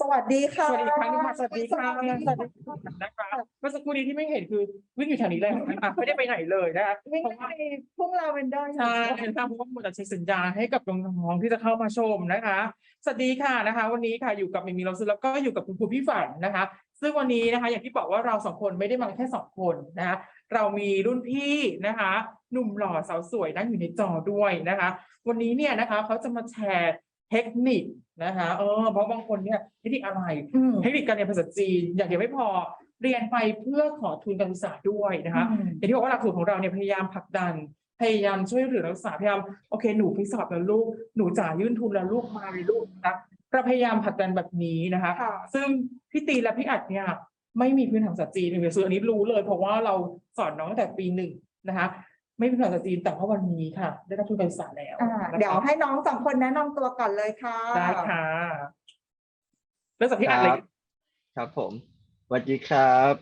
สวัสดีค่ะสวัสดีครั้งหนึงค่ะสวัสดีค่ะสวัสดีสวัสดีค่ะนะคะเมื่อสักครู่นี้ที่ไม่เห็นคือวิ่งอยู่แถวนี้เลยนะคะไม่ได้ไปไหนเลยนะคะวิ่งเพราะไปว่าพุ่งลาเวนเดอร์ใช่เป็นทางเพราะว่าหมดแต่เช็คสัญญาให้กับน้องๆที่จะเข้ามาชมนะคะสวัสดีค่ะนะคะ วันนี้ค่ะอยู่กับมิมีเราซื้อแล้วก็อยู่กับคุณครูพี่ฝันนะคะ ซึ่งวันนี้นะคะ อย่างที่บอกว่าเราสองคนไม่ได้มาแค่สองคนนะคะเรามีรุ่นพี่นะคะหนุ่มหล่อสาวสวยนั่งอยู่ในจอด้วยนะคะ วันนี้เนี่ยนะคะเขาจะมาแชร์ เทคนิคนะคะเออเพราะบางคนเนี่ยเทคนิคอะไรอืมเทคนิคการเรียนภาษาจีน อย่างเดียวไม่พอเรียนไปเพื่อขอทุนการศึกษาด้วยนะคะอืมอย่างที่บอกว่าหลักสูตรของเราเนี่ยพยายามผลักดันพยายามช่วยเหลือนักศึกษาพยายามโอเคหนูไปสอบแล้วลูกหนูจ่ายยื่นทุนแล้วลูกมาเลยลูกนะเราพยายามผลักดันแบบนี้นะคะค่ะซึ่งพี่ตีและพี่อัดเนี่ยไม่มีพื้นฐานภาษาจีนเลยซึ่งอันนี้รู้เลย เพราะว่าเราสอนน้องตั้งแต่ปีหนึ่งนะคะ ไม่มีพื้นฐานภาษาจีนแต่ว่าวันนี้ค่ะ ได้รับทุนการศึกษาแล้วอ่านะคะเดี๋ยวให้น้องสองคนแนะนำตัวก่อนเลยค่ะ ได้ค่ะเริ่มจากพี่อัดเลย ครับผมสวัสดีครับ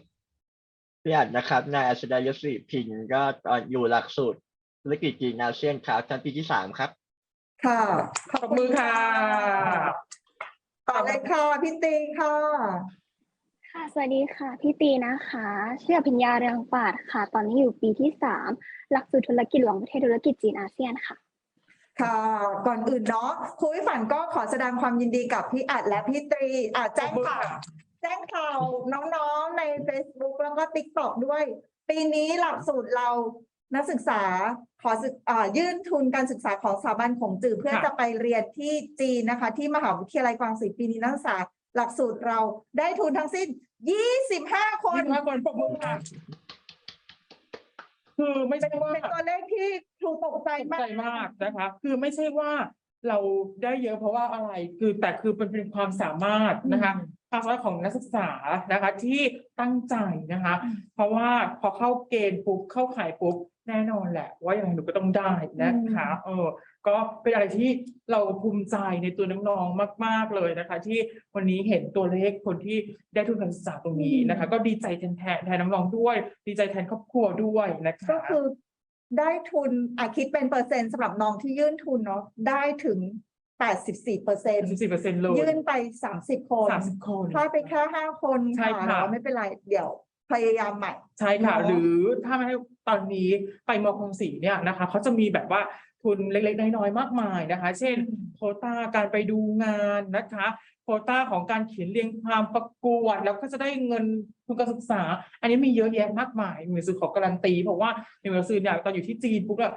พี่อัดนะครับ นายอัศดายศรีพิงค์ก็ตอนอยู่หลักสูตรธุรกิจจีนอาเซียนครับชั้นปีที่สามครับ ค่ะขอบมือค่ะ ต่อเลยค่ะพี่ติงค่ะ ค่ะสวัสดีค่ะ พี่ตีนะคะ ชื่ออภิญญาเรืองปาดค่ะ ตอนนี้อยู่ปีที่สามหลักสูตรธุรกิจหลวงประเทศธุรกิจจีนอาเซียนค่ะ ค่ะ ก่อนอื่นเนาะครูวิฝันก็ขอแสดงความยินดีกับพี่อัดและพี่ตรีอ่าแจ้งข่าวแจ้งข่าวน้องๆใน Facebook แล้วก็ TikTok ด้วย ปีนี้หลักสูตรเรานักศึกษาขอศึกอ่ายื่นทุนการศึกษาของสถาบันของจือเพื่อค่ะจะไปเรียนที่จีนนะคะ ที่มหาวิทยาลัยกวางศรีปีนี้นักศึกษา หลักสูตรเราได้ทุนทั้งสิ้น 25 คนยี่สิบห้าคนปรบมือค่ะคือไม่ใช่ว่าเป็นตัวเลขที่ครูตกใจตกมาใจกมากนะคะ คือไม่ใช่ว่าเราได้เยอะเพราะว่าอะไร คือแต่คือเป็นเป็นความสามารถนะคะอืมความสามารถของนักศึกษานะคะที่ตั้งใจนะคะอืมเพราะว่าพอเข้าเกณฑ์ปุ๊บเข้าข่ายปุ๊บ แน่นอนแหละ ว่ายังไงหนูก็ต้องได้นะคะเออก็เป็นอะไรที่เราภูมิใจในตัวน้องๆมาก ๆเลยนะคะ ที่วันนี้เห็นตัวเลขคนที่ได้ทุนการศึกษาตรงนี้นะคะ ก็ดีใจแทนแทนแทนน้องๆด้วย ดีใจแทนครอบครัวด้วยนะคะก็คือได้ทุนอาคิดเป็นเปอร์เซ็นต์สำหรับน้องที่ยื่นทุนเนาะได้ถึง84เปอร์เซ็นต์สิบสี่เปอร์เซ็นต์เลยยื่นไป 30 คนสามสิบคนพลาดไปแค่5คนใช่ค่ะค่ะเราไม่เป็นไรเดี๋ยว พยายามใหม่ ใช่ค่ะเนอะหรือถ้าไม่ให้ตอนนี้ไปมคลองสีเนี่ยนะคะเขาจะมีแบบว่าทุนเล็กๆ น้อยๆ มากมายนะคะ เช่นโควต้าการไปดูงานนะคะโควต้าของการเขียนเรียงความประกวด แล้วก็จะได้เงินทุนการศึกษา อันนี้มีเยอะแยะมากมายมีสื่อขอการันตี เพราะว่ามีมือซื้อเนี่ยตอนอยู่ที่จีนปุ๊บอะ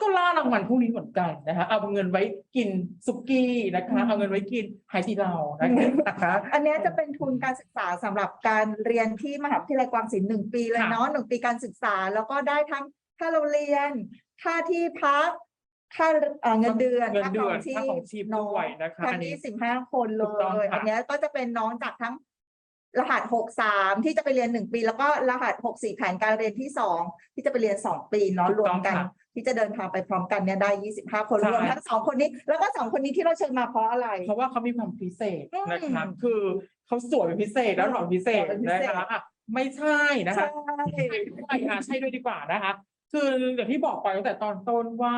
ก็ก็ล่ารางวัลพวกนี้เหมือนกันนะคะ เอาเงินไว้กินสุกี้นะคะ เอาเงินไว้กินไฮตีเรานะคะ อันเนี้ยจะเป็นทุนการศึกษาสำหรับการเรียนที่มหาวิทยาลัยกวางศิลป์หนึ่งปีเลยค่ะเนาะหนึ่งปีการศึกษา แล้วก็ได้ทั้งค่าเราเรียน ค่าที่พักค่าเอ่อเงินเดือนเงินเดือนชีค่าของชีพน้องด้วยนะคะทั้อังนนี้ยี่สิบห้าคนเลถูกต้องยค่ะอันเนี้ยก็จะเป็นน้องจากทั้งรหัสหกสามที่จะไปเรียนหนึ่งปี แล้วก็รหัสหกสี่แผนการเรียนที่สองที่จะไปเรียนสองปีเนาะถูกรวต้มองกันค่ะ ที่จะเดินทางไปพร้อมกันเนี่ยได้ยี่สิบห้าคนใช่รวมทั้งสองคนนี้ แล้วก็สองคนนี้ที่เราเชิญมาเพราะอะไร เพราะว่าเขามีความพิเศษนะคะอืมคือเขาสวยเป็นพิเศษแล้วหล่อเป็นพิเศษหล่อเป็นพินะเศษคะอะไม่ใช่นะคะใช่ใช่ค่ะใช่ด้วยดีกว่านะคะ คืออย่างที่บอกไปตั้งแต่ตอนต้นว่า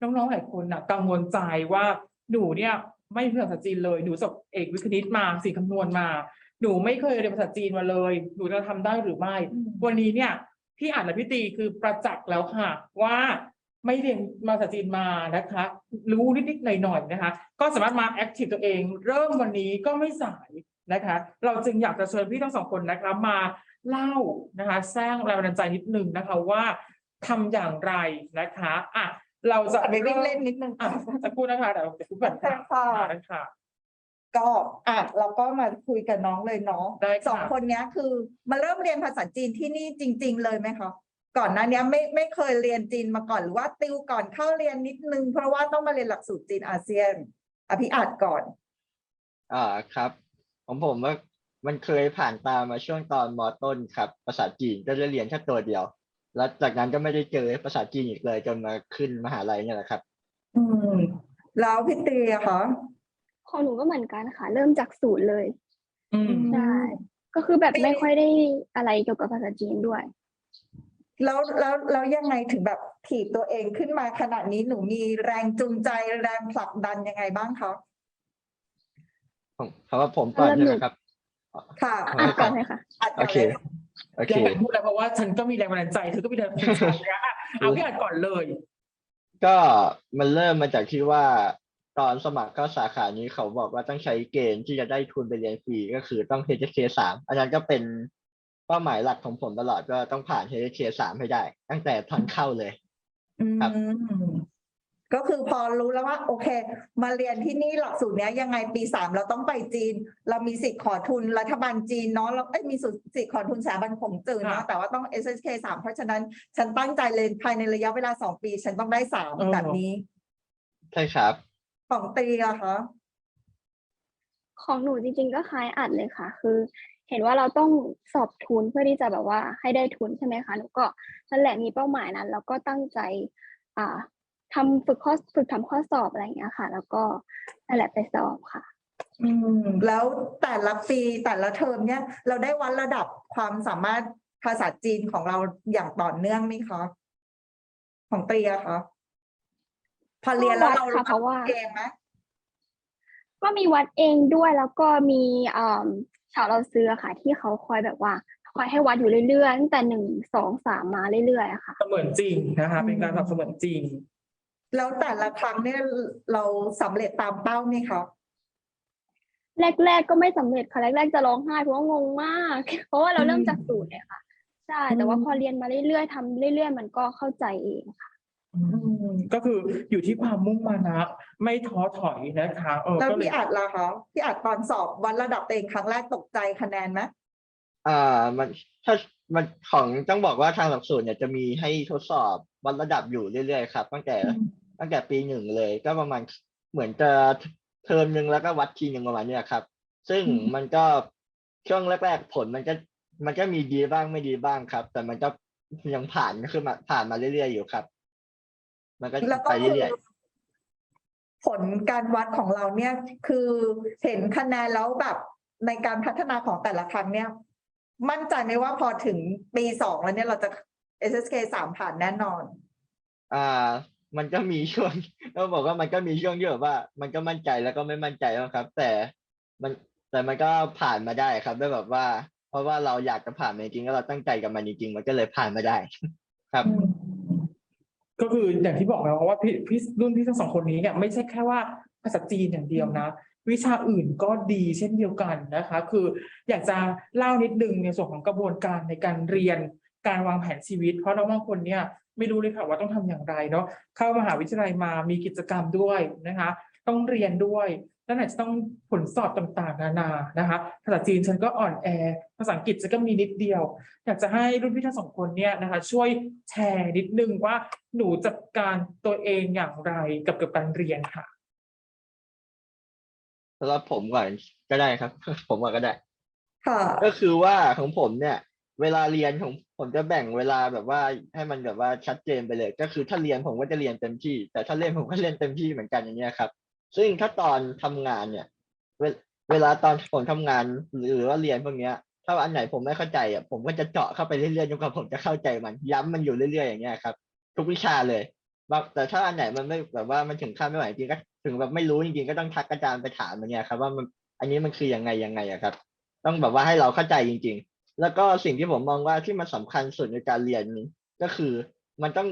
น้องๆหลายคนน่ะกังวลใจว่าหนูเนี่ยไม่เรียนภาษาจีนเลยหนูจบเอกวิทย์คณิตมาสี่คำนวณมาหนูไม่เคยเรียนภาษาจีนมาเลย หนูจะทำได้หรือไม่อืมวันนี้เนี่ยพี่อ่านและพี่ตีคือประจักษ์แล้วค่ะ ว่า ไม่เรียนภาษาจีนมานะคะ รู้นิดๆหน่อยๆนะคะ ก็สามารถมาแอคทีฟตัวเอง เริ่มวันนี้ก็ไม่สายนะคะ เราจึงอยากจะเชิญพี่ทั้งสองคนนะคะมาเล่านะคะสร้างแรงบันดาลใจนิดนึงนะคะว่าทำอย่างไรนะคะอะเราจะไปวิ่งริ่มเล่นนิดนึงอะจะพูดนะคะเดี๋ยวจะพูดแบบใช่ค่ะค่ะก็อะเราก็มาคุยกับน้องเลยเนาะได้ค่ะสองคนเนี้ยคือมาเริ่มเรียนภาษาจีนที่นี่จริง ๆ เลยไหมคะ ก่อนหน้าเนี้ยไม่ไม่เคยเรียนจีนมาก่อนหรือว่าติวก่อนเข้าเรียนนิดนึง เพราะว่าต้องมาเรียนหลักสูตรจีนอาเซียน อภิอาจก่อน อ่าครับ ของผมว่ามันเคยผ่านตามมาช่วงตอนมต้นครับ ภาษาจีนก็จะเรียนแค่ตัวเดียว แล้วจากนั้นก็ไม่ได้เจอภาษาจีนอีกเลยจนมาขึ้นมหาลัยเนี่ยแหละครับ อืม แล้วพี่เตียคะของหนูก็เหมือนกันค่ะ เริ่มจากศูนย์เลยอืม ใช่ก็คือแบบไม่ค่อยได้อะไรเกี่ยวกับภาษาจีนด้วย แล้วแล้วแล้วยังไงถึงแบบถีบตัวเองขึ้นมาขนาดนี้หนูมีแรงจูงใจแรงผลักดันยังไงบ้างคะผผมเพราะว่าผมก่อนเริ่มใช่หไหนูมครับค่ะเอาอะไว้ก่ก่ออนนเลยค่ะอัดโอก่อนเคเลยโอแกเคพูดแล้วเพราะว่าฉันก็มีแรงบันดาลใจเธอก็มีแรงบันดาลใจนะอะเอาพี่อัดก่อนเลย ก็มันเริ่มมาจากที่ว่าตอนสมัครเข้าสาขานี้เขาบอกว่าต้องใช้เกณฑ์ที่จะได้ทุนไปเรียนฟรีก็คือต้อง HSK สามอันนั้นก็เป็นเป้าหมายหลักของผมตลอดก็ต้องผ่าน HSK สามให้ได้ ตั้งแต่ตอนเข้าเลยอืครับมก็คือพอรู้แล้วว่า โอเค มาเรียนที่นี่หลักสูตรเนี้ยยังไงปีสามเราต้องไปจีน เรามีสิทธิ์ขอทุนรัฐบาลจีนเนาะเราเอ้ยมีสิทธิ์ขอทุนสถาบันของจื่อเนาะแต่ว่าต้อง SSK สามเพราะฉะนั้น ฉันตั้งใจเลยภายในระยะเวลาสองปี ฉันต้องได้สามแบบนี้ใช่ครับ ของตรีอะคะของหนูจริงๆก็คล้ายอัดเลยค่ะ คือ เห็นว่าเราต้องสอบทุนเพื่อที่จะแบบว่าให้ได้ทุนใช่ไหมคะหนูก็นั่นแหละมีเป้าหมายนั้น แล้วก็ตั้งใจอ่าทำฝึกข้อฝึกทำข้อสอบอะไรอย่างเงี้ยค่ะ แล้วก็นั่นแหละไปสอบค่ะอืมแล้วแต่ละปีแต่ละเทอมเนี่ย เราได้วัดระดับความสามารถภาษาจีนของเราอย่างต่อเนื่องไหมคะของตรีอะคะพอเรียนแล้วเราก็วัดค่ะเพราะว่าเกมไหมก็มีวัดเองด้วยแล้วก็มีอ่า ชาวเราซื้อค่ะ ที่เขาคอยแบบว่าคอยให้วัดอยู่เรื่อยๆตั้งแต่หนึ่งสองสามมาเรื่อยๆอะค่ะ เสมือนจริงนะคะ เป็นการสอบเสมือนจริง แล้วแต่ละครั้งเนี่ยเราสำเร็จตามเป้าไหมคะแรก ๆ ก็ไม่สำเร็จค่ะแรกๆจะร้องไห้เพราะว่างงมาก เพราะว่าเราเริ่มจากศูนย์เลยค่ะใช่แต่ว่าอืมพอเรียนมาเรื่อยๆทำเรื่อย ๆ มันก็เข้าใจเองค่ะอืม ก็คืออยู่ที่ความมุ่งมานะไม่ท้อถอยนะคะเออแล้วก็เลยพี่อัดล่ะคะพี่อัดตอนสอบวัดระดับตัวเองครั้งแรกตกใจคะแนนไหมอ่ามันถ้ามันของต้องบอกว่าทางหลักสูตรเนี่ยจะมีให้ทดสอบวัดระดับอยู่เรื่อยๆครับตั้งแต่ตั้งแต่ปีหนึ่งเลย ก็ประมาณเหมือนจะเทอมหนึ่งแล้วก็วัดทีหนึ่งประมาณเนี้ยครับ ซึ่งอืมมันก็ช่วงแรกๆผลมันก็มันก็มีดีบ้างไม่ดีบ้างครับ แต่มันก็ยังผ่านขึ้นมาผ่านมาเรื่อยๆอยู่ครับ มันก็แล้วก็ไปคือเรื่อยผลการวัดของเราเนี่ยคือเห็นคะแนนแล้วแบบในการพัฒนาของแต่ละครั้งเนี่ย มั่นใจไหมว่าพอถึงปีสองแล้วเนี่ยเราจะ SSK สามผ่านแน่นอนๆอ่า มันก็มีช่วงต้องบอกว่ามันก็มีช่วงที่แบบว่า มันก็มั่นใจแล้วก็ไม่มั่นใจบ้างครับ แต่มันแต่มันก็ผ่านมาได้ครับด้วยแบบว่า เพราะว่าเราอยากจะผ่านมันจริงๆแล้วเราตั้งใจกับมันจริงๆมันก็เลยผ่านมาได้ ครับ ก็คืออย่างที่บอกแล้วว่าพี่พี่รุ่นพี่ทั้งสองคนนี้เนี่ยไม่ใช่แค่ว่าภาษาจีนอย่างเดียวนะ วิชาอื่นก็ดีเช่นเดียวกันนะคะ คืออยากจะเล่านิดนึงในส่วนของกระบวนการในการเรียนการวางแผนชีวิต เพราะน้องบางคนเนี่ยไม่รู้เลยค่ะว่าต้องทำอย่างไรเนาะเข้ามหาวิทยาลัยมามีกิจกรรมด้วยนะคะ ต้องเรียนด้วย แล้วไหนจะต้องผลสอบต่างๆ นานานะคะภาษาจีนฉันก็อ่อนแอ ภาษาอังกฤษฉันก็มีนิดเดียว อยากจะให้รุ่นพี่ทั้งสองคนเนี่ยนะคะ ช่วยแชร์นิดนึงว่าหนูจัดการตัวเองอย่างไรกับกับการเรียนค่ะสำหรับผมก่อนก็ได้ครับ ผมก่อนก็ได้ ค่ะ ก็คือว่าของผมเนี่ย เวลาเรียนของผมจะแบ่งเวลาแบบว่าให้มันแบบว่าชัดเจนไปเลย ก็คือถ้าเรียนผมก็จะเรียนเต็มที่ แต่ถ้าเล่นผมก็เล่นเต็มที่เหมือนกันอย่างเงี้ยครับ ซึ่งถ้าตอนทำงานเนี่ย เวเวลาตอนผมทำงานหรือว่าเรียนพวกเนี้ย ถ้าอันไหนผมไม่เข้าใจอะผมก็จะเจาะเข้าไปเรื่อยๆจนกว่าผมจะเข้าใจมัน ย้ำมันอยู่เรื่อยๆอย่างเงี้ยครับ ทุกวิชาเลยแต่ถ้าอันไหนมันไม่แบบว่ามันถึงขั้นไม่ไหวจริงก็ถึงแบบไม่รู้จริงๆก็ต้องทักอาจารย์ไปถามอย่างเงี้ยครับ ว่ามันอันนี้มันคือยังไงยังไงอะครับ ต้องแบบว่าให้เราเข้าใจจริง ๆ แล้วก็สิ่งที่ผมมองว่าที่มันสำคัญสุดในการเรียนนี้ก็คือ มันต้อง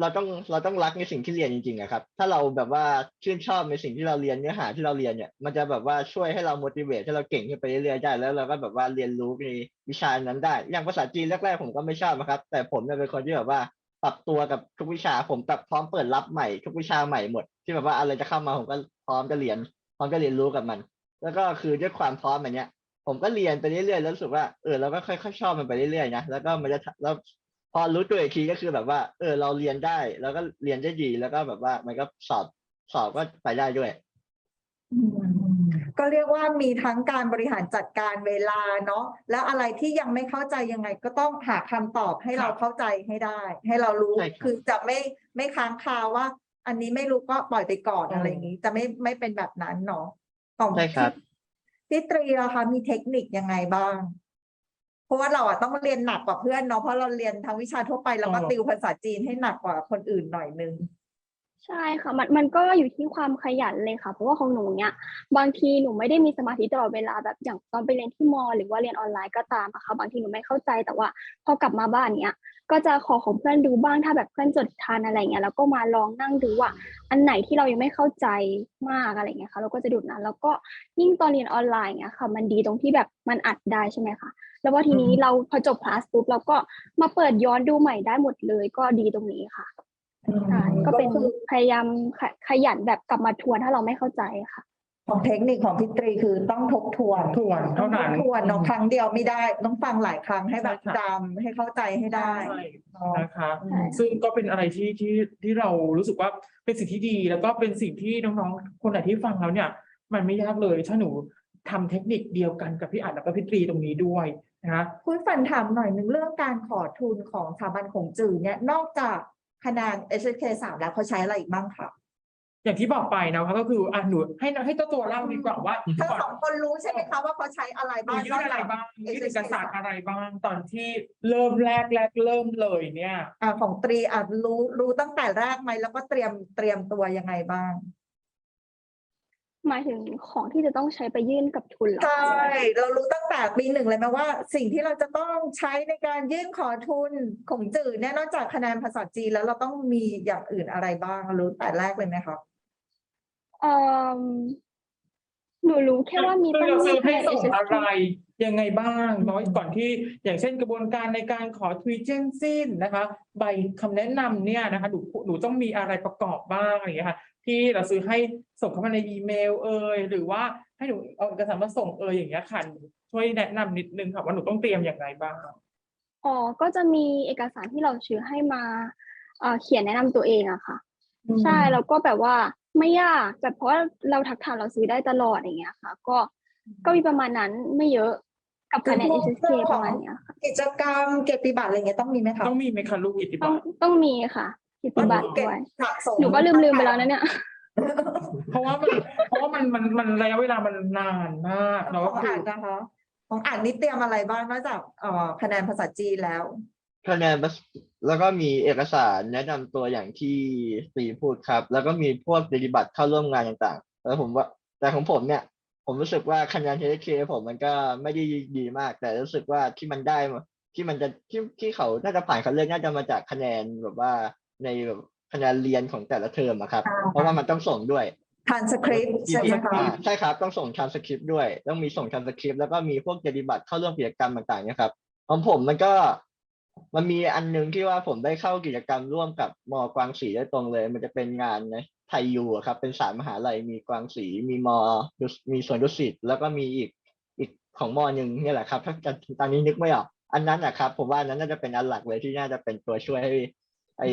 เราต้องเราต้องรักในสิ่งที่เรียนจริงๆอะครับ ถ้าเราแบบว่าชื่นชอบในสิ่งที่เราเรียนเนื้อหาที่เราเรียนเนี่ย มันจะแบบว่าช่วยให้เรา motivate ให้เราเก่งขึ้นไปเรื่อยๆได้ แล้วเราก็แบบว่าเรียนรู้ในวิชานั้นได้ อย่างภาษาจีนแรกๆผมก็ไม่ชอบนะครับ แต่ผมเนี่ยเป็นคนที่แบบว่าปรับตัวกับทุกวิชา ผมแบบพร้อมเปิดรับใหม่ ทุกวิชาใหม่หมด ที่แบบว่าอะไรจะเข้ามาผมก็พร้อมจะเรียน พร้อมจะเรียนรู้กับมัน แล้วก็คือด้วยความพร้อมแบบเนี้ยผมก็เรียนไปเรื่อยๆแล้วรู้สึกว่าเออเราก็ค่อยๆชอบมันไปเรื่อยๆนะแล้วก็มันจะแล้ว อรู้ตัวอีกทีก็คือแบบว่า เออ เราเรียนได้ แล้วก็เรียนได้ดี แล้วก็แบบว่า มันก็สอบสอบก็ไปได้ด้วย ก็เรียกว่ามีทั้งการบริหารจัดการเวลาเนาะแล้วอะไรที่ยังไม่เข้าใจยังไง ก็ต้องหาคำตอบให้ครับเราเข้าใจให้ได้ ให้เรารู้ใช่ครับ คือจะไม่ไม่ค้างคาว่า อันนี้ไม่รู้ก็ปล่อยไปก่อนอืม อะไรอย่างนี้ จะไม่ไม่เป็นแบบนั้นเนาะของใช่ครับ พี่ตรีอะคะมีเทคนิคยังไงบ้าง เพราะว่าเราอะต้องเรียนหนักกว่าเพื่อนเนาะเพราะเราเรียนทั้งวิชาทั่วไปแล้วก็ติวภาษาจีนให้หนักกว่าคนอื่นหน่อยนึง ใช่ค่ะมันมันก็อยู่ที่ความขยันเลยค่ะ เพราะว่าของหนูเนี้ยบางทีหนูไม่ได้มีสมาธิตลอดเวลาแบบอย่างตอนไปเรียนที่มอ หรือว่าเรียนออนไลน์ก็ตามอะค่ะบางทีหนูไม่เข้าใจแต่ว่าพอกลับมาบ้านเนี้ยก็จะขอของเพื่อนดูบ้างถ้าแบบเพื่อนจดทันอะไรเงี้ยแล้วก็มาลองนั่งดูว่า อันไหนที่เรายังไม่เข้าใจมากอะไรเงี้ยค่ะเราก็จะดูนั้นแล้วก็ยิ่งตอนเรียนออนไลน์เนี้ยค่ะ มันดีตรงที่แบบมันอัดได้ใช่ไหมคะ แล้วว่าทีนี้เราพอจบคลาสปุ๊บเราก็มาเปิดย้อนดูใหม่ได้หมดเลยก็ดีตรงนี้ค่ะใช่ก็เป็นคือพยายามขะขยันแบบกลับมาทวนถ้าเราไม่เข้าใจค่ะ ของเทคนิคของพี่ตรีคือต้องทบทวนทวนเท่านั้นทบทวนเนาะครั้งเดียวไม่ได้ ต้องฟังหลายครั้งให้แบบใช่ค่ะจำให้เข้าใจให้ได้ใช่เนาะนะคะอืมซึ่งก็เป็นอะไรที่ที่ที่เรารู้สึกว่าเป็นสิ่งที่ดี แล้วก็เป็นสิ่งที่น้องๆ คนไหนที่ฟังแล้วเนี่ย มันไม่ยากเลยถ้าหนู ทำเทคนิคเดียวกันกับพี่อัดแล้วก็พี่ตรีตรงนี้ด้วยนะคะคุณฝันถามหน่อยหนึ่งเรื่องการขอทุนของสถาบันของจื่อเนี่ยนอกจากคะแนน HK สามแล้วเขาใช้อะไรอีกบ้างคะอย่างที่บอกไปนะคะก็คืออะหนูให้ให้เจ้าตัวเล่าดีกว่าว่าทั้งก่อนสองคนรู้ใช่ไหมคะว่าเขาใช้อะไรหนูบ้างยื่นอะไรบ้างยื่นเอกสาร HK อะไรบ้างตอนที่เริ่มแรกแรกเริ่มเลยเนี่ยอ่าของตรีอาจรู้รู้ตั้งแต่แรกไหมแล้วก็เตรียมเตรียมตัวยังไงบ้าง หมายถึงของที่จะต้องใช้ไปยื่นกับทุนเหรอใช่คะเรารู้ตั้งแต่ปีหนึ่งเลยไหมว่า สิ่งที่เราจะต้องใช้ในการยื่นขอทุนของจื่อเนี่ยนอกจากคะแนนภาษาจีนแล้วเราต้องมีอย่างอื่นอะไรบ้างรู้แต่แรกเลยไหมคะเอ่อหนูรู้แค่ว่ามีคือต้องเรามีซื้อให้คะแนนส่ง HSK อะไร ยังไงบ้างเนาะอืมก่อนที่อย่างเช่นกระบวนการในการขอทวีเจนสิ้นนะคะ ใบคำแนะนำเนี่ยนะคะหนูหนูต้องมีอะไรประกอบบ้างอะไรอย่างเงี้ยค่ะ ที่เราซื้อให้ส่งเข้ามาในอีเมลเอยหรือว่าให้หนูเอาเอกสารมาส่งเอยอย่างเงี้ยค่ะหนูช่วยแนะนำนิดนึงค่ะว่าหนูต้องเตรียมอย่างไรบ้างอ๋อก็จะมีเอกสารที่เราชื่อให้มาเอ่อเขียนแนะนำตัวเองอะค่ะ ใช่แล้วก็แบบว่าไม่ยากแบบเพราะว่าเราทักถามเราซื้อได้ตลอดอย่างเงี้ยค่ะ ก็ก็มีประมาณนั้นไม่เยอะกับคะแนนคือพวก HSK เรื่องปของระมาณเนี้ยค่ะกิจกรรมเกียรติบัตรอะไรเงี้ยต้องมีไหมคะต้องมีไหมคะลูกอิทธิต้บัองตรต้องมีค่ะ กิจบัตรเก็บด้วย สะสมหนูก็ลืมลืมๆไปแล้วนะเนี่ย เพราะว่ามันเพราะว่ามันมันมันระยะเวลามันนานมากขเนาะองคืออ่านนะคะของอ่านนี่เตรียมอะไรบ้างนอกจากเอ่อคะแนนภาษาจีนแล้ว คะแนนภาษแล้วก็มีเอกสารแนะนำตัวอย่างที่ตีพูดครับ แล้วก็มีพวกปฏิบัติเข้าร่วมงานต่างๆ แล้วผมว่าแต่ของผมเนี่ย ผมรู้สึกว่าคะแนน HK ผมมันก็ไม่ได้ดีมาก แต่รู้สึกว่าที่มันได้มาที่มันจะที่ที่เขาน่าจะผ่านเขาเลือกน่าจะมาจากคะแนนแบบว่า ในแบบคะแนนเรียนของแต่ละเทอมอะครับอ่าเพราะว่ามันต้องส่งด้วย transcript ใช่ไหมคะอ่าใช่ครับต้องส่งทรานสคริปต์ด้วย ต้องมีส่งทรานสคริปต์แล้วก็มีพวกปฏิบัติเข้าร่วมกิจกรรมต่างๆเนี่ยครับของผมมันก็มันมีอันหนึงที่ว่าผมได้เข้ากิจกรรมร่วมกับมกวางศรีโดยตรงเลย มันจะเป็นงานนะไทยยูอะครับ เป็นสายมหาลัยมีกวางศรีมีมดุสมีสวนดุสิตแล้วก็มีอีกอีกของมหนึ่งเนี่ยแหละครับ ถ้าจะตอนนี้นึกไม่ออกอันนั้นนะครับผมว่าอันนั้นน่าจะเป็นอันหลักเลยที่น่าจะเป็นตัวช่วยให้ ไอ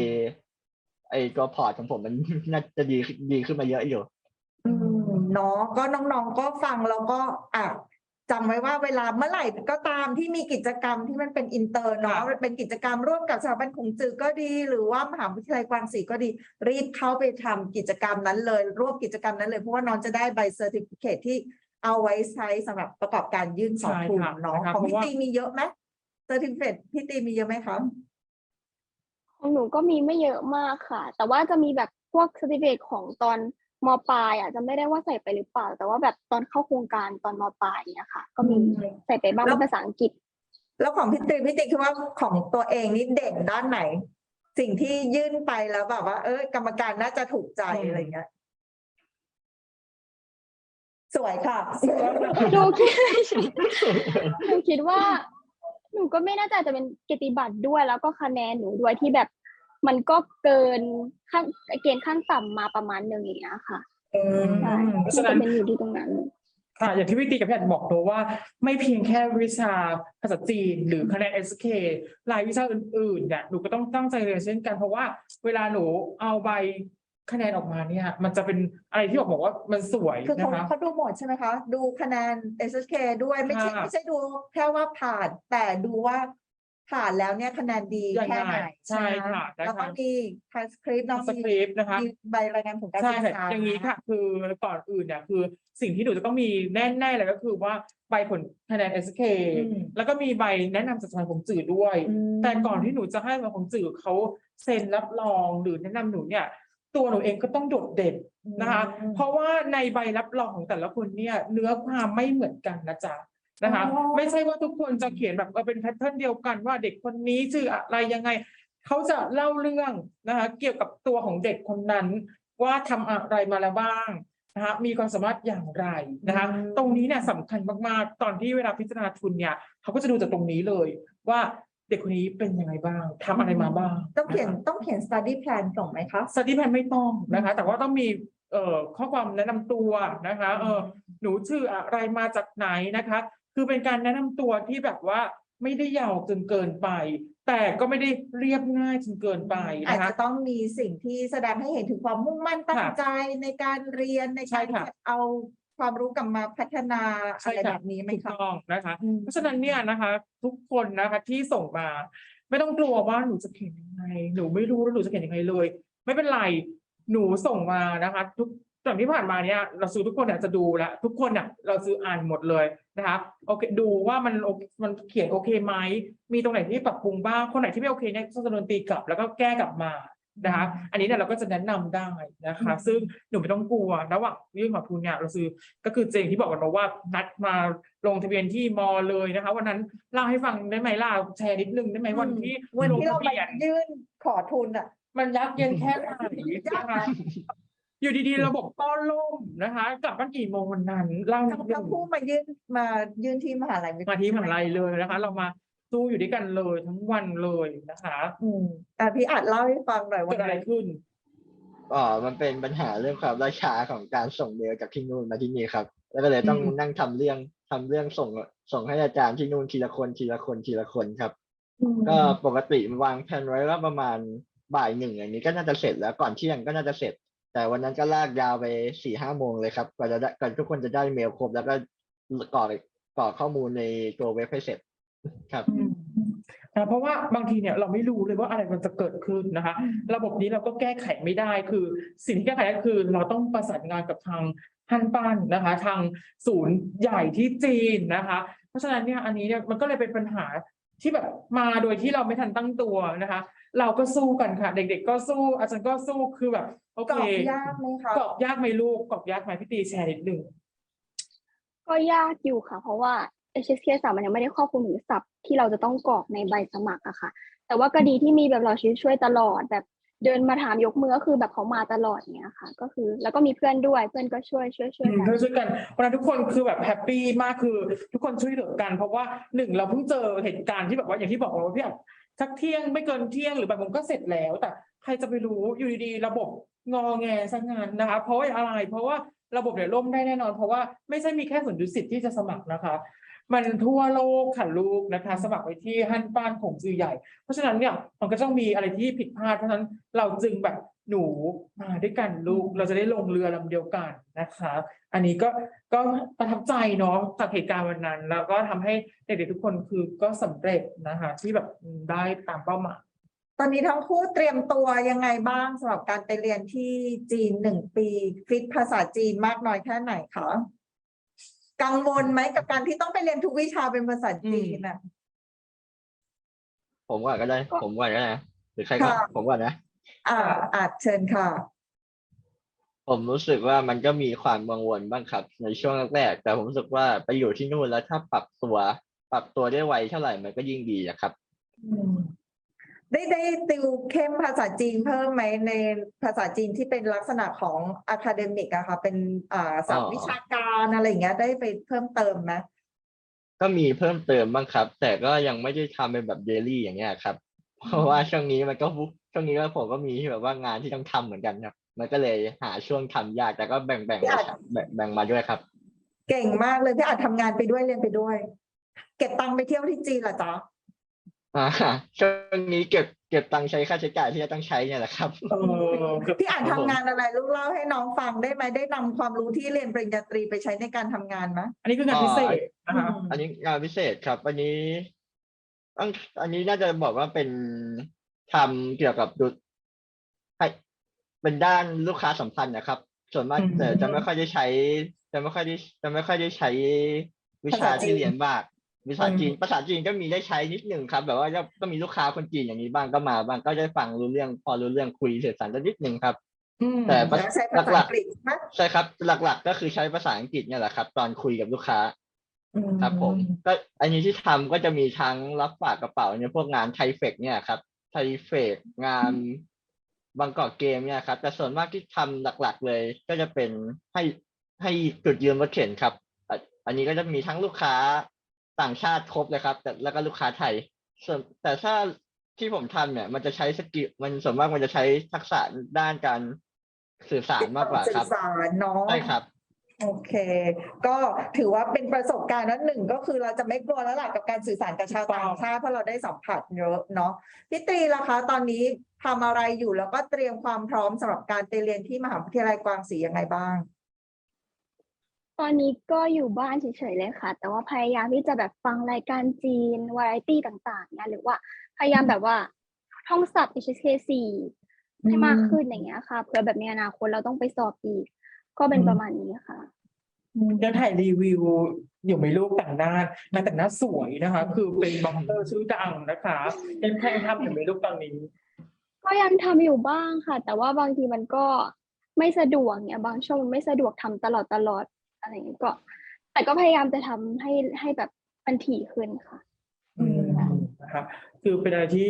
ไอตัวพอร์ตของผมมันน่าจะดีดีขึ้นมาเยอะอยู่อืมเนาะก็น้องๆก็ฟังแล้วก็อะจำไว้ว่าเวลาเมื่อไหร่ก็ตามที่มีกิจกรรมที่มันเป็นอินเตอร์เนาะค่ะเป็นกิจกรรมร่วมกับสถาบันคงจือก็ดี หรือว่ามหาวิทยาลัยกวางศรีก็ดี รีบเข้าไปทำกิจกรรมนั้นเลย ร่วมกิจกรรมนั้นเลยเพราะว่าน้องจะได้ใบเซอร์ติฟิเคที่เอาไว้ใช้สำหรับประกอบการยื่นสอบใช่ทุนค่ะเนาะนะครับของพี่เพราะว่าตีมีเยอะไหมเซอร์ติฟิเคพี่ตีมีเยอะไหมคะ ของหนูก็มีไม่เยอะมากค่ะ แต่ว่าจะมีแบบพวก certificate ของตอนมปลายอะจะไม่ได้ว่าใส่ไปหรือเปล่า แต่ว่าแบบตอนเข้าโครงการตอนมปลายเนี่ยค่ะ ก็มีอืมใส่ไปบ้างแล้วเป็นภาษาอังกฤษ แล้วของพี่ตีพี่ตีคิดว่าของตัวเองนี่เด่นด้านไหน สิ่งที่ยื่นไปแล้วแบบว่า เออกรรมการน่าจะถูกใจอืมอะไรเงี้ยสวยค่ะหนูคิดหนูคิดว่า หนูก็ไม่แน่ใจจะเป็นเกียรติบัตรด้วย แล้วก็คะแนนหนูด้วยที่แบบมันก็เกินขั้นเกณฑ์ขั้นต่ำมาประมาณหนึ่งอย่างเงี้ยค่ะอืมใช่เพราะมันฉะนั้จะนเป็นอยู่ที่ตรงนั้นค่ะอย่างที่พี่ตีกับพี่อัดบอกเนอะว่า ไม่เพียงแค่วิชาภาษาจีนหรือคะแนน SK รายวิชาอื่นๆเนี่ยหนูก็ต้องตั้งใจเรียนเช่นกันเพราะว่าเวลาหนูเอาใบ คะแนนออกมาเนี่ยมันจะเป็นอะไรที่บอกบอกว่ามันสวยคือนะเขาคะ เขาดูหมดใช่ไหมคะ ดูคะแนน SSK ด้วยไม่ใช่ค่ะไม่ใช่ดูแค่ว่าผ่าน แต่ดูว่าผ่านแล้วเนี่ยคะแนนดียังไงแค่ไหนใช่ไหมค่ะนะคะ แล้วก็มี transcript น้องสมีคริปต์นะคะ มีใบรายงานผลการใช่ศึกค่ะษา อย่างนี้ค่ะ คือก่อนอื่นเนี่ยคือสิ่งที่หนูจะต้องมีแน่ๆเลยก็คือว่าใบผลคะแนน SK อืม แล้วก็มีใบแนะนำจากสมาคมสื่อด้วย อืม แต่ก่อนที่หนูจะให้สมาคมสื่อเขาเซ็นรับรองหรือแนะนำหนูเนี่ย ตัวหนูเองก็ต้องโดดเด่นนะคะอืมเพราะว่าในใบรับรองของแต่ละคนเนี่ยเนื้อความไม่เหมือนกันนะจ๊ะนะคะอ๋อไม่ใช่ว่าทุกคนจะเขียนแบบเออเป็นแพทเทิร์นเดียวกันว่าเด็กคนนี้ชื่ออะไรยังไง เขาจะเล่าเรื่องนะคะเกี่ยวกับตัวของเด็กคนนั้นว่าทำอะไรมาแล้วบ้างนะคะมีความสามารถอย่างไรนะคะอืมตรงนี้เนี่ยสำคัญมากๆ ตอนที่เวลาพิจารณาทุนเนี่ยเขาก็จะดูจากตรงนี้เลย ว่า เด็กคนนี้เป็นยังไงบ้างทำอะไรมาบ้างต้องเขียนต้องเขียน study plan ส่งไหมคะ สติแพนไม่ต้องนะคะ แต่ว่าต้องมีเอ่อข้อความแนะนำตัวนะคะเออหนูชื่ออะไรมาจากไหนนะคะ คือเป็นการแนะนำตัวที่แบบว่าไม่ได้ยาวจนเกินไป แต่ก็ไม่ได้เรียบง่ายจนเกินไปอาจนะคะ จะต้องมีสิ่งที่แสดงให้เห็นถึงความมุ่งมั่นตั้งค่ะใจในการเรียนในใช่การค่ะจะเอา ความรู้กลับมาพัฒนาใช่อะไรค่ะแบบนี้ไหมถูกคะ ต้องนะคะ อืม เพราะฉะนั้นเนี่ยนะคะ ทุกคนนะคะที่ส่งมา ไม่ต้องกลัวว่าหนูจะเขียนยังไง หนูไม่รู้แล้วหนูจะเขียนยังไงเลย ไม่เป็นไรหนูส่งมานะคะ ทุกตอนที่ผ่านมาเนี่ยเราซื้อทุกคนเนี่ยจะดูแลวทุกคนเนี่ยเราซื้ออ่านหมดเลยนะคะโอเคดูว่ามันโอเคมันเขียนโอเคไหมมีตรงไหนที่ปรับปรุงบ้างคนไหนที่ไม่โอเคเนี่ยก็จะโดนตีกลับแล้วก็แก้กลับมา นะคะอันนี้เนี่ยเราก็จะแนะนำได้นะคะอืมซึ่งหนูไม่ต้องกลัวระหว่างยื่นขอทุนเนี่ยเราซื้อก็คือเจงที่บอกกันมาว่านัดมาลงทะเบียนที่มอเลยนะคะ วันนั้นเล่าให้ฟังได้ไหมล่ะแชร์นิดนึงได้ไหมวันที่วันลงที่ทะเราไปเบียนยื่นขอทุนอะ มันยักเย็นแค่ไหนนะคะอยู่ดีๆระบบก็ล่มนะคะกลับบ้านกี่โมงวันนั้นเล่านิทั้ดงนึทั้งงคู่มายื่นมายื่นที่มหาลัยไหมาที่มหาลัยเลยนะคะ เรามา สู้อยู่ด้วยกันเลยทั้งวันเลยนะคะอืมอะพี่อัดเล่าให้ฟังหน่อยเกิวันดอะไรนั้นขึ้น อ๋อมันเป็นปัญหาเรื่องความล่าช้าของการส่งเมลจากที่นู่นมาที่นี่ครับ แล้วก็เลยต้องอืม นั่งทำเรื่องทำเรื่องส่งส่งให้อาจารย์ที่นู่นทีละคนทีละคนทีละคนครับ อืมก็ปกติวางแผนไว้ว่าประมาณบ่ายหนึ่งอย่างนี้ก็น่าจะเสร็จแล้วก่อนเที่ยงก็น่าจะเสร็จ แต่วันนั้นก็ลากยาวไปสี่ห้าโมงเลยครับกว่าจะได้ก่อนทุกคนจะได้เมลครบ แล้วก็กรอกกรอกข้อมูลในตัวเว็บให้เสร็จ ครับอืมนะเพราะว่าบางทีเนี่ยเราไม่รู้เลยว่าอะไรมันจะเกิดขึ้นนะคะ ระบบนี้เราก็แก้ไขไม่ได้คือ สิ่งที่แก้ไขได้คือเราต้องประสานงานกับทางฮันปันนะคะ ทางศูนย์ใหญ่ที่จีนนะคะ เพราะฉะนั้นเนี่ยอันนี้เนี่ยมันก็เลยเป็นปัญหาที่แบบมาโดยที่เราไม่ทันตั้งตัวนะคะ เราก็สู้กันค่ะ เด็ก ๆ ก็สู้ อาจารย์ก็สู้คือแบบโอกรเคอกยากไหมคะกรอบยากไหมลูกกรอบยากไหมพี่ตีแชร์นิดหนึ่งก็ยากอยู่ค่ะ เพราะว่า HSK สามมันยังไม่ได้ครอบคลุมถึงศัพท์ที่เราจะต้องกรอกในใบสมัครอะค่ะ แต่ว่าก็ดีที่มีแบบเราช่วยตลอดแบบเดินมาถามยกมือก็คือแบบเขามาตลอดเนี้ยค่ะ ก็คือแล้วก็มีเพื่อนด้วยเพื่อนก็ช่วยช่วยช่วยอืมกันช่วยๆกันวันนั้นทุกคนคือแบบแฮปปี้มากคือ ทุกคนช่วยเหลือกัน เพราะว่าหนึ่งเราเพิ่งเจอเหตุการณ์ที่แบบว่าอย่างที่บอกว่าพี่อะสักเที่ยงไม่เกินเที่ยงหรือแบบผมก็เสร็จแล้ว แต่ใครจะไปรู้อยู่ดีๆระบบงอแงซะงานนะคะ เพราะว่าอะไรเพราะว่าระบบเนี่ยล่มได้แน่นอน เพราะว่าไม่ใช่มีแค่ส่วนดุสิตที่จะสมัครนะคะ มันทั่วโลกค่ะลูกนะคะ สมัครไว้ที่ฮั่นป้านของจือใหญ่ เพราะฉะนั้นเนี่ยมันก็ต้องมีอะไรที่ผิดพลาด เพราะฉะนั้นเราจึงแบบหนูมาด้วยกันลูก เราจะได้ลงเรือลำเดียวกันนะคะ อันนี้ก็ก็ประทับใจเนาะจากเหตุการณ์วันนั้น แล้วก็ทำให้เด็กๆทุกคนคือก็สำเร็จนะคะ ที่แบบได้ตามเป้าหมายตอนนี้ทั้งคู่เตรียมตัวยังไงบ้างสำหรับการไปเรียนที่จีนหนึ่งปี ฟิตภาษาจีนมากน้อยแค่ไหนคะ กังวลไหมกับการที่ต้องไปเรียนทุกวิชาเป็นภาษาจีนอะ ผมก่อนก็ได้ ผมก่อนก็ได้นะหรือใครก่อนค่ะ ผมก่อนนะ อ่าอาจเชิญค่ะ ผมรู้สึกว่ามันก็มีความกังวลบ้างครับ ในช่วงแรกๆแต่ผมรู้สึกว่าไปอยู่ที่นู่นแล้วถ้าปรับตัว ปรับตัวได้ไวเท่าไหร่มันก็ยิ่งดีอะครับ อืม ได้ได้ติวเข้มภาษาจีนเพิ่มไหมในภาษาจีนที่เป็นลักษณะของอะคาเดมิกอะค่ะ เป็นอ่าศัพอ๋ท์อวิชาการอะไรอย่างเงี้ยได้ไปเพิ่มเติมไหมก็มีเพิ่มเติมบ้างครับ แต่ก็ยังไม่ได้ทำเป็นแบบเดลี่อย่างเงี้ยครับ เพราะว่าช่วงนี้มันก็วุช่วงนี้ก็ผมก็มีแบบว่างานที่ต้องทำเหมือนกันครับ มันก็เลยหาช่วงทำยากแต่ก็แบ่งแบ่งมาแบ่งแบ่งมาด้วยครับ เก่งมากเลยพี่อาจทำงานไปด้วยเรียนไปด้วย เก็บตังค์ไปเที่ยวที่จีนเหรอจ๊ะ อ่าช่วงนี้เก็บเก็บตังค์ใช้ค่าใช้จ่ายที่จะต้องใช้เนี่ยแหละครับเออเกือบพี่อ่านทำงานอะไรลูกเล่าให้น้องฟังได้ไหมได้นำความรู้ที่เรียนปริญญาตรีไปใช้ในการทำงานไหมอันนี้คืองานพิเศษนะคะอืมอันนี้งานพิเศษครับ อันนี้ต้องอันนี้น่าจะบอกว่าเป็นทำเกี่ยวกับดูให้เป็นด้านลูกค้าสัมพันธ์นะครับ ส่วนมากอืมแต่จะไม่ค่อยได้ใช้ จะไม่ค่อยได้จะไม่ค่อยได้ใช้วิชาภาษาจีนที่เรียนมาก ภาษาอืมจีนภาษาจีนก็มีได้ใช้นิดหนึ่งครับ แบบว่าก็มีลูกค้าคนจีนอย่างนี้บ้างก็มาบ้างก็ได้ฟังรู้เรื่องพอรู้เรื่องคุยเสร็จสรรกันนิดหนึ่งครับอืมแต่ภาแล้วใช้ภาษาหลัอักงกฤษไหมๆใช่ครับหลัก ๆ ก็คือใช้ภาษาอังกฤษเนี่ยแหละครับ ตอนคุยกับลูกค้า ครับ ผม ก็อันนี้ที่ทำก็จะมีทั้งรับฝากกระเป๋าเนี่ยพวกงานไทเฟกเนี่ยครับไทเฟกงานบางกอกเกมเนี่ยครับ แต่ส่วนมากที่ทำหลัก ๆ เลย ก็จะเป็นให้ให้จุดยืนรถเข็นครับอะอันนี้ก็จะมีทั้งลูกค้า ต่างชาติครบเลยครับ แต่แล้วก็ลูกค้าไทย ส่วนแต่ถ้าที่ผมทำเนี่ย มันจะใช้สกิลมันส่วนมากมันจะใช้ทักษะด้านการสื่อสารมากกว่าสื่ครัอบสารเนาะใช่ครับ โอเค ก็ถือว่าเป็นประสบการณ์นั้นหนึ่งก็คือเราจะไม่กลัวแล้วล่ะกับการสื่อสารกับชาวต่างชาติเพราะเราได้สัมผัสเยอะเนาะพี่ตรีล่ะคะ ตอนนี้ทำอะไรอยู่แล้วก็เตรียมความพร้อมสำหรับการไปเรียนที่มหาวิทยาลัยกวางศรียังไงบ้าง ตอนนี้ก็อยู่บ้านเฉย ๆ เลยค่ะ แต่ว่าพยายามที่จะแบบฟังรายการจีน วาไรตี้ต่าง ๆ เนี่ยหรือว่าพยายามแบบว่าท่องศัพท์ HSK4 ให้มากขึ้นอย่างเงี้ยค่ะ เผื่อแบบในอนาคตเราต้องไปสอบอีก ก็เป็นประมาณนี้ค่ะยังถ่ายรีวิวอยู่ไหมลูกแต่งหน้านางแต่งหน้าสวยนะคะ คือเป็นบล็อกเกอร์ชื่อดังนะคะยังแข่งทำอยู่ไหมลูกตอนนี้ ก็ยังทำอยู่บ้างค่ะ แต่ว่าบางทีมันก็ไม่สะดวกเนี่ย บางช่วงมันไม่สะดวกทำตลอดตลอด อะไรอย่างเงี้ยก็ แต่ก็พยายามจะทำให้ให้แบบมันถี่ขึ้นค่ะอืมนะคะคือเป็นอะไรที่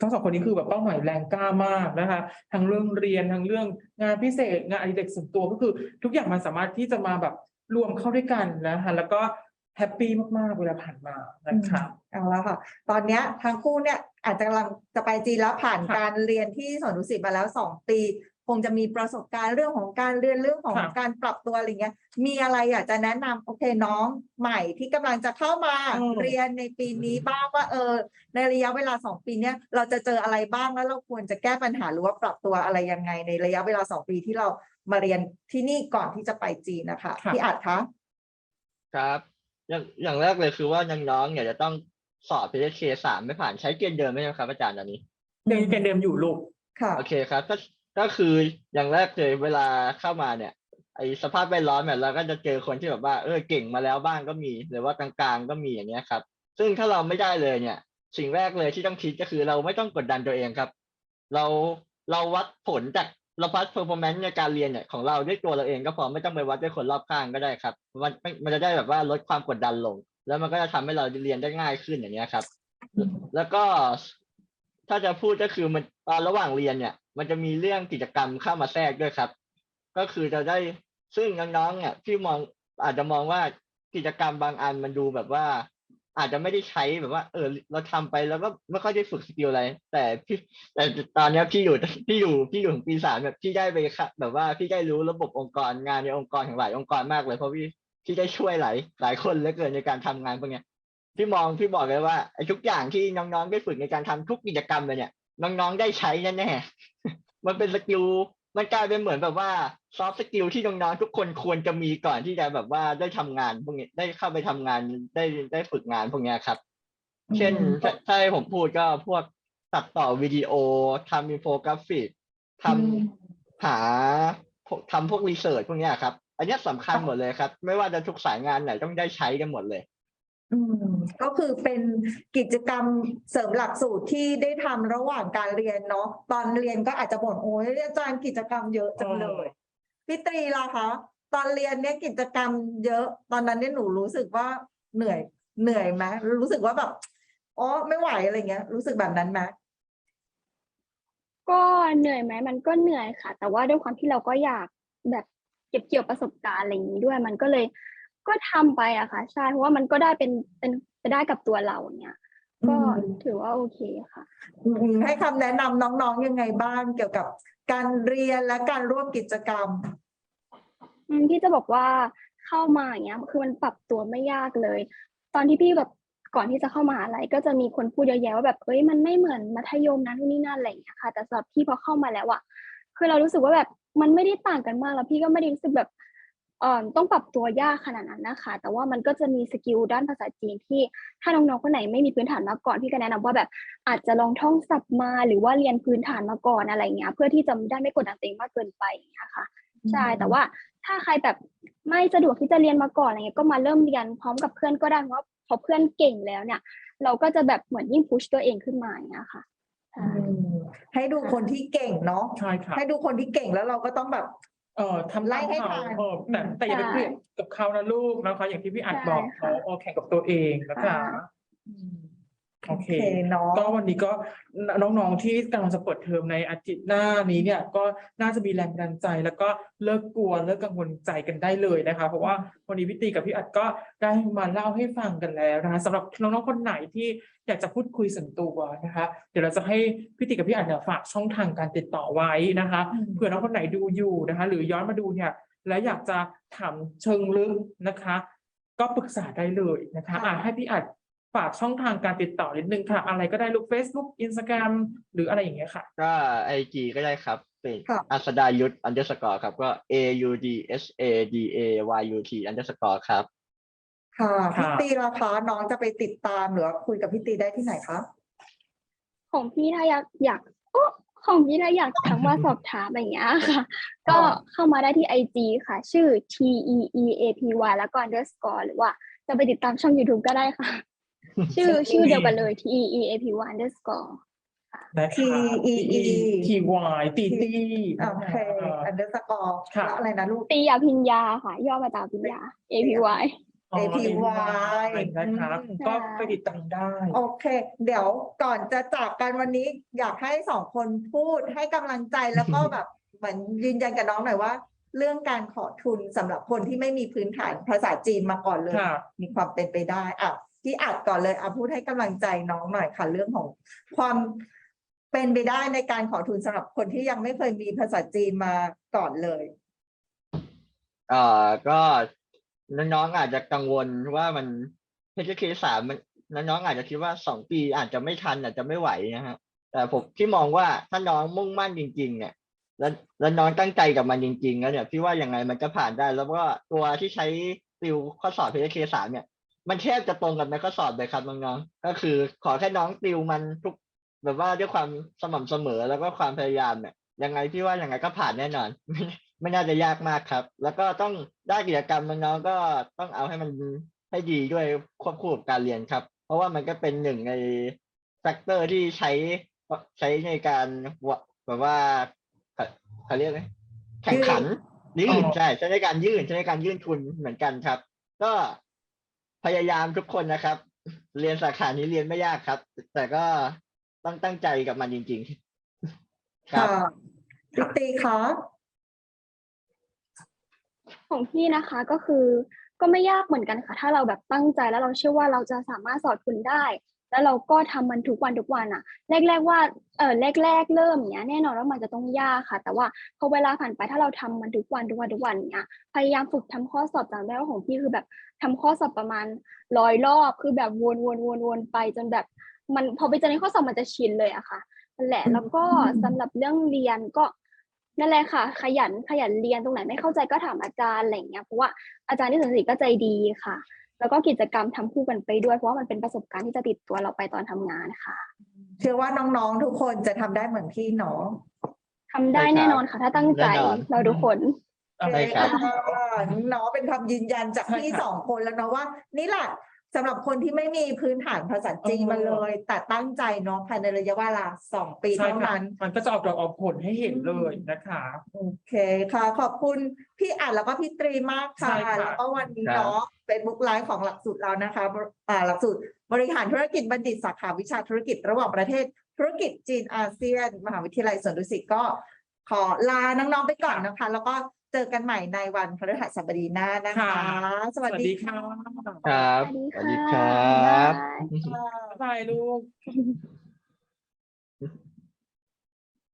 ทั้งสองคนนี้คือแบบเป้าหมายแรงกล้ามากนะคะทั้งเรื่องเรียนทั้งเรื่องงานพิเศษ งานอดิเรกส่วนตัวก็คือ ทุกอย่างมันสามารถที่จะมาแบบรวมเข้าด้วยกันนะคะแล้วก็แฮปปี้มากๆเวลาผ่านมานะคะเอาละค่ะ ตอนเนี้ยทั้งคู่เนี่ยอาจจะกำลังจะไปจีนแล้วผ่านค่ะการเรียนที่สวนดุสิตมาแล้วสองปี คงจะมีประสบการณ์เรื่องของการเรียนเรื่องของค่ะการปรับตัวอะไรเงี้ย มีอะไรอยากจะแนะนำโอเคน้องใหม่ที่กำลังจะเข้ามาอืม เรียนในปีนี้บ้างว่าเออ ในระยะเวลาสองปีเนี้ยเราจะเจออะไรบ้างแล้วเราควรจะแก้ปัญหาหรือว่าปรับตัวอะไรยังไง ในระยะเวลาสองปีที่เรามาเรียนที่นี่ก่อนที่จะไปจีนนะคะค่ะพี่อัดคะครับอย่างอย่างแรกเลยคือว่าน้องๆเนี่ยจะต้องสอบ PHK สามไม่ผ่านใช้เกณฑ์เดิมไหมครับอาจารย์ตอนนี้ยังเกณฑ์เดิมอยู่ลูก ค่ะ โอเคครับ ก็ ก็คืออย่างแรกเลยเวลาเข้ามาเนี่ย ไอสภาพแวดล้อมเนี่ยเราก็จะเจอคนที่แบบว่าเออเก่งมาแล้วบ้างก็มี หรือว่ากลางๆก็มีอย่างเงี้ยครับ ซึ่งถ้าเราไม่ได้เลยเนี่ย สิ่งแรกเลยที่ต้องคิดก็คือเราไม่ต้องกดดันตัวเองครับ เราเราวัดผลจากเราวัด performance ในการเรียนเนี่ยของเราด้วยตัวเราเองก็พอไม่ต้องไปวัดด้วยคนรอบข้างก็ได้ครับ มันมันมันจะได้แบบว่าลดความกดดันลง แล้วมันก็จะทำให้เราเรียนได้ง่ายขึ้นอย่างเงี้ยครับ แล้วก็ ถ้าจะพูดก็คือมันตอนระหว่างเรียนเนี่ย มันจะมีเรื่องกิจกรรมเข้ามาแทรกด้วยครับ ก็คือจะได้ซึ่งน้องๆเนี่ยพี่มองอาจจะมองว่ากิจกรรมบางอันมันดูแบบว่า อาจจะไม่ได้ใช้แบบว่า เออ เราทำไปแล้วก็ไม่ค่อยได้ฝึกสกิลอะไร แต่พี่แต่ตอนนี้พี่อยู่พี่อยู่พี่อยู่ถึงปีสามแบบพี่ได้ไปค่ะแบบว่าพี่ได้รู้ระบบองค์กรงานในองค์กรของหลายองค์กรมากเลยเพราะพี่พี่ได้ช่วยหลายหลายคนเหลือเกินในการทำงานพวกเนี้ย พี่มองพี่บอกเลยว่าไอ้ทุกอย่างที่น้องๆได้ฝึกในการทำทุกกิจกรรมเลยเนี่ย น้องๆได้ใช้แน่ๆมันเป็นสกิลมันกลายเป็นเหมือนแบบว่าซอฟต์สกิลที่น้องๆทุกคนควรจะมีก่อนที่จะแบบว่าได้ทำงานพวกนี้ได้เข้าไปทำงานได้ได้ฝึกงานพวกเนี้ยครับ เช่นอืมถ้าถ้าให้ผมพูดก็พวกตัดต่อวิดีโอทำอินโฟกราฟิกทำหาพวกทำพวกรีเสิร์ชพวกเนี้ยครับ อันเนี้ยสำคัญหมดเลยครับ ไม่ว่าจะทุกสายงานไหนต้องได้ใช้กันหมดเลย อืมก็คือเป็นกิจกรรมเสริมหลักสูตรที่ได้ทำระหว่างการเรียนเนาะตอนเรียนก็อาจจะบ่นโอ้ยอาจารย์กิจกรรมเยอะจังเลยพี่ตรีล่ะคะตอนเรียนเนี่ยกิจกรรมเยอะ ตอนนั้นเนี่ยหนูรู้สึกว่าเหนื่อยเหนื่อยไหมรู้สึกว่าแบบอ๋อไม่ไหวอะไรเงี้ย รู้สึกแบบนั้นไหมก็เหนื่อยไหมมันก็เหนื่อยค่ะ แต่ว่าด้วยความที่เราก็อยากแบบเก็บเกี่ยวประสบการณ์อะไรอย่างนี้ด้วย มันก็เลย ก็ทำไปอะค่ะ ใช่ เพราะว่ามันก็ได้เป็นเป็นไปได้กับตัวเราเนี่ย ก็ถือว่าโอเคค่ะอืมให้คำแนะนำน้องๆยังไงบ้างเกี่ยวกับการเรียนและการร่วมกิจกรรมอืมพี่จะบอกว่าเข้ามาอย่างเงี้ยคือมันปรับตัวไม่ยากเลย ตอนที่พี่แบบก่อนที่จะเข้ามหาลัยก็จะมีคนพูดเยอะแยะว่าแบบเอ้ยมันไม่เหมือนมัธยมนะนู่นนี่นั่นอะไรอย่างเงี้ยค่ะ แต่สำหรับพี่พอเข้ามาแล้วอะคือเรารู้สึกว่าแบบมันไม่ได้ต่างกันมากแล้วพี่ก็ไม่ได้รู้สึกแบบ เอ่อต้องปรับตัวยากขนาดนั้นนะคะ แต่ว่ามันก็จะมีสกิลด้านภาษาจีนที่ถ้าน้องๆคนไหนไม่มีพื้นฐานมาก่อนพี่ก็แนะนำว่าแบบอาจจะลองท่องศัพท์มาหรือว่าเรียนพื้นฐานมาก่อนอะไรอย่างเงี้ยเพื่อที่จะได้ไม่กดดันตัวเองมากเกินไปอย่างเงี้ยค่ะใช่แต่ว่าถ้าใครแบบไม่สะดวกที่จะเรียนมาก่อนอะไรเงี้ยก็มาเริ่มเรียนพร้อมกับเพื่อนก็ได้เพราะว่าพอเพื่อนเก่งแล้วเนี่ย เราก็จะแบบเหมือนยิ่งพุชตัวเองขึ้นมาอย่างเงี้ยค่ะค่ะอืมให้ดูคนที่เก่งเนาะใช่ค่ะให้ดูคนที่เก่งแล้วเราก็ต้องแบบ เอ่อทำไล่ตามให้เขาทันเออแต่แต่อย่าไปใช่เปรียบกับเขานะลูกนะคะอย่างที่พี่อัดใช่บอกค่ะเขาเอาแข่งกับตัวเองนะคะค่ะอืม โอเคเนาะก็วันนี้ก็น้องๆที่กำลังจะเปิดเทอมในอาทิตย์หน้านี้เนี่ยก็น่าจะมีแรงบันดาลใจ แล้วก็เลิกกลัวเลิกกังวลใจกันได้เลยนะคะ เพราะว่าวันนี้พี่ตีกับพี่อัดก็ได้มาเล่าให้ฟังกันแล้วนะคะสำหรับน้องๆคนไหนที่อยากจะพูดคุยส่วนตัวนะคะ เดี๋ยวเราจะให้พี่ตีกับพี่อัดเนี่ยฝากช่องทางการติดต่อไว้นะคะอืมเผื่อน้องคนไหนดูอยู่นะคะ หรือย้อนมาดูเนี่ยแล้วอยากจะถามเชิงลึกนะคะ ก็ปรึกษาได้เลยนะคะค่ะอะให้พี่อัด ฝากช่องทางการติดต่อนิดนึงค่ะ อะไรก็ได้ลูก Facebook Instagram หรืออะไรอย่างเงี้ยค่ะ ก็ไอจีก็ได้ครับเป็นครับอัสดายุทธ underscore ครับ ก็ a u d s a d a y u t underscore ครับ ค่ะค่ะ พี่ตีล่ะคะน้องจะไปติดตามหรือว่าคุยกับพี่ตีได้ที่ไหนคะ ของพี่ถ้าอยากอยากโอ้ของพี่ถ้าอยากทักมาสอบถามอย่างเงี้ยค่ะ ก็เข้ามาได้ที่ไอจีค่ะ ชื่อ t e e a p y แล้วก็ underscore หรือว่าจะไปติดตามช่อง YouTube ก็ได้ค่ะ ชื่อชื่อเดียวกันเลย t e e a p y underscore นะคะ T E E T Y ตีตี โอเคอันเดอร์สกอร์ค่ะแล้วอะไรนะลูก ตียาพิญญาค่ะ ย่อมาจากพิญญา a p y อ๋อ APY นะคะอืม ก็ไปติดตามได้ โอเค เดี๋ยวก่อนจะจากกันวันนี้อยากให้สองคนพูดให้กำลังใจแล้วก็แบบเหมือนยืนยันกับน้องหน่อยว่า เรื่องการขอทุนสำหรับคนที่ไม่มีพื้นฐานภาษาจีนมาก่อนเลย ค่ะ มีความเป็นไปได้อะ ที่อัดก่อนเลยอะพูดให้กำลังใจน้องหน่อยค่ะเรื่องของความเป็นไปได้ในการขอทุนสำหรับคนที่ยังไม่เคยมีภาษาจีนมาก่อนเลยเอ่อก็น้องๆอาจจะกังวลว่ามัน HK สามมันน้องๆอาจจะคิดว่าสองปีอาจจะไม่ทันอาจจะไม่ไหวนะฮะแต่ผมที่มองว่าถ้าน้องมุ่งมั่นจริง ๆ เนี่ย แล้วแล้วน้องตั้งใจกับมันจริง ๆ แล้วเนี่ยพี่ว่ายังไงมันก็ผ่านได้ แล้วก็ตัวที่ใช้ติวข้อสอบ HK สามเนี่ย มันแทบจะตรงกับในข้อสอบเลยครับน้องๆก็คือขอแค่น้องติวมันทุก แบบว่าด้วยความสม่ำเสมอแล้วก็ความพยายามเนี่ยยังไงพี่ว่ายังไงก็ผ่านแน่นอนไม่ไม่น่าจะยากมากครับ แล้วก็ต้องได้กิจกรรมน้องๆก็ต้องเอาให้มันให้ดีด้วยควบคู่กับการเรียนครับ เพราะว่ามันก็เป็นหนึ่งในแฟกเตอร์ที่ใช้ใช้ในการวะแบบว่าเขาเขาเรียกไงแข่งขันยื่นอ๋อใช่ใช้ในการยื่นใช้ในการยื่นทุนเหมือนกันครับ ก็ พยายามทุกคนนะครับ เรียนสาขานี้เรียนไม่ยากครับ แต่ก็ต้องตั้งใจกับมันจริง ๆ ครับค่ะพี่ตีคะของพี่นะคะก็คือก็ไม่ยากเหมือนกันค่ะ ถ้าเราแบบตั้งใจแล้วเราเชื่อว่าเราจะสามารถสอบทุนได้ แล้วเราก็ทำมันทุกวันทุกวันอะแรกๆว่าเออแรกๆเริ่มเนี้ยแน่นอนว่ามันจะต้องยากค่ะ แต่ว่าพอเวลาผ่านไปถ้าเราทำมันทุกวันทุกวันทุกวันเนี้ยพยายามฝึกทำข้อสอบจำได้ว่าของพี่คือแบบทำข้อสอบประมาณร้อยรอบคือแบบวนวนวนวนไปจนแบบมันพอไปเจอในข้อสอบมันจะชินเลยอะค่ะนั่นแหละแล้วก็สำหรับเรื่องเรียนก็นั่นแหละค่ะ ขยันขยันเรียนตรงไหนไม่เข้าใจก็ถามอาจารย์อะไรอย่างเงี้ยเพราะว่าอาจารย์ที่สนทรีก็ใจดีค่ะ แล้วก็กิจกรรมทำคู่กันไปด้วยเพราะว่ามันเป็นประสบการณ์ที่จะติดตัวเราไปตอนทำงานค่ะ เชื่อว่าน้องๆทุกคนจะทำได้เหมือนพี่เนาะทำได้ใช่ครับแน่นอนค่ะ ถ้าตั้งใจแน่นอนเราทุกคนได้ครับเนาะเป็นคำยืนยันจากใช่พี่ค่ะสองคนแล้วเนาะว่า นี่แหละ สำหรับคนที่ไม่มีพื้นฐานภาษาจีนมาเลย แต่ตั้งใจเนาะภายในระยะเวลาสองปีใช่เท่าค่ะนั้น มันก็จะออกดอกออกผลให้เห็นเลยนะคะ โอเคค่ะ ขอบคุณพี่อัดแล้วก็พี่ตรีมากค่ะ ใช่ค่ะ แล้วก็วันนี้ครับเนาะ Facebook Live ของหลักสูตรเรานะคะบอ่าหลักสูตรบริหารธุรกิจบัณฑิตสาขาวิชาธุรกิจระหว่างประเทศ ธุรกิจจีนอาเซียน มหาวิทยาลัยสวนดุสิตก็ขอลาน้องๆไปก่อนนะคะ แล้วก็ เจอกันใหม่ในวันพฤหัสบดีหน้านะคะ สวัสดีค่ะครับสวัสดีสวัสดีค่ะครับ บ๊ายบายค่ะบ๊ายบายลูก